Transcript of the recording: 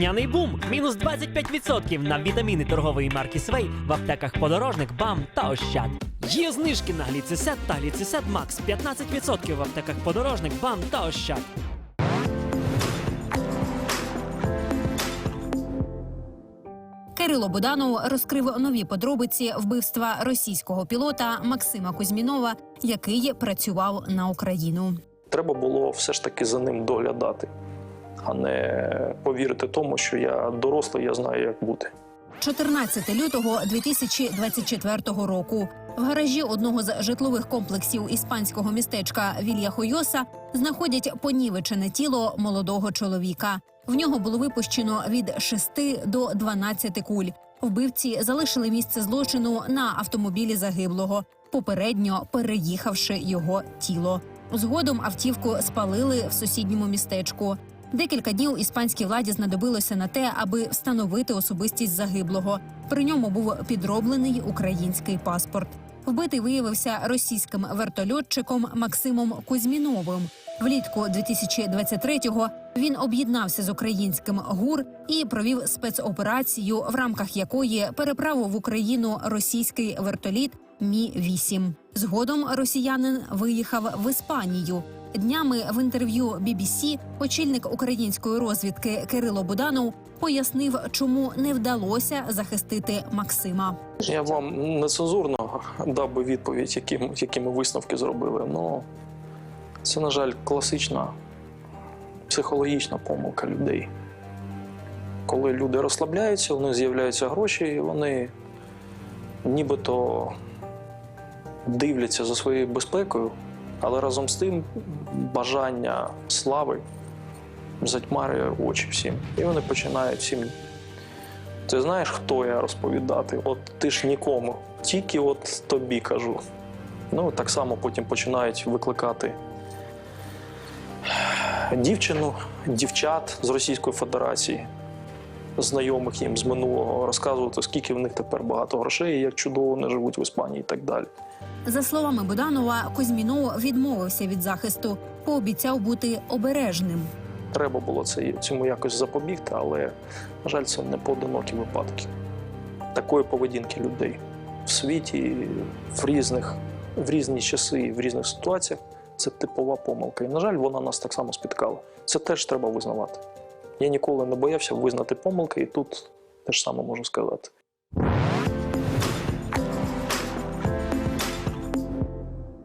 Няний бум мінус 25% на вітаміни торгової марки Свей в аптеках Подорожник, БАМ та Ощад. Є знижки на гліцисет та гліцисет Макс 15% в аптеках Подорожник, БАМ та Ощад. Кирило Буданов розкрив нові подробиці вбивства російського пілота Максима Кузьмінова, який працював на Україну. Треба було все ж таки за ним доглядати, а не повірити тому, що я дорослий, я знаю, як бути. 14 лютого 2024 року в гаражі одного з житлових комплексів іспанського містечка Вілья Хойоса знаходять понівечене тіло молодого чоловіка. В нього було випущено від 6 до 12 куль. Вбивці залишили місце злочину на автомобілі загиблого, попередньо переїхавши його тіло. Згодом автівку спалили в сусідньому містечку. Декілька днів іспанській владі знадобилося на те, аби встановити особистість загиблого. При ньому був підроблений український паспорт. Вбитий виявився російським вертольотчиком Максимом Кузьміновим. Влітку 2023-го він об'єднався з українським ГУР і провів спецоперацію, в рамках якої переправив в Україну російський вертоліт Мі 8 Згодом росіянин виїхав в Іспанію. Днями в інтерв'ю BBC очільник української розвідки Кирило Буданов пояснив, чому не вдалося захистити Максима. Я вам нецензурно дав би відповідь, які, які ми висновки зробили. Ну, це, на жаль, класична психологічна помилка людей. Коли люди розслабляються, у них з'являються гроші, і вони нібито дивляться за своєю безпекою, але разом з тим бажання слави затьмарює очі всім. І вони починають всім ти знаєш, хто я розповідати? От ти ж нікому, тільки от тобі кажу. Ну, так само потім починають викликати дівчину, дівчат з Російської Федерації, знайомих їм з минулого, розказувати, скільки в них тепер багато грошей, і як чудово вони живуть в Іспанії і так далі. За словами Буданова, Кузьмінов відмовився від захисту, пообіцяв бути обережним. Треба було це, цьому якось запобігти, але, на жаль, це не поодинокі випадки такої поведінки людей в світі, в різних, в різні часи, в різних ситуаціях. Це типова помилка. І, на жаль, вона нас так само спіткала. Це теж треба визнавати. Я ніколи не боявся визнати помилки, і тут те ж саме можу сказати.